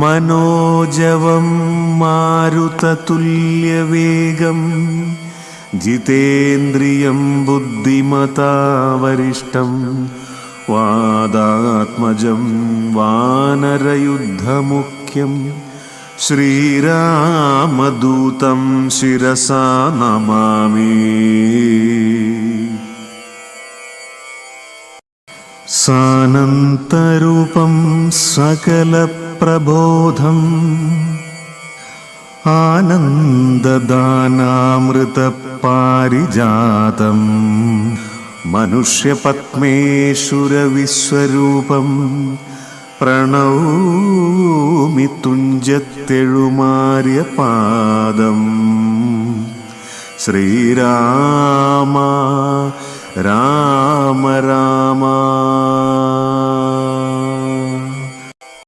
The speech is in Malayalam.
മനോജവം മാരുതതുല്യവേഗം ജിതേന്ദ്രിയം ബുദ്ധിമതാവരിഷ്ടം വാദാത്മജം വാനരയുദ്ധമുഖ്യം ശ്രീരാമദൂതം ശിരസാ നമാമി. സാനന്തരൂപം സകലപ്രബോധം ആനന്ദദാനാമൃതപാരിജാതം. മനുഷ്യപത്മേശ്വരവിശ്വരൂപം പ്രണൗമി തുഞ്ചത്തെഴുമാര്യപാദം ശ്രീരാമ രാമ രാമ.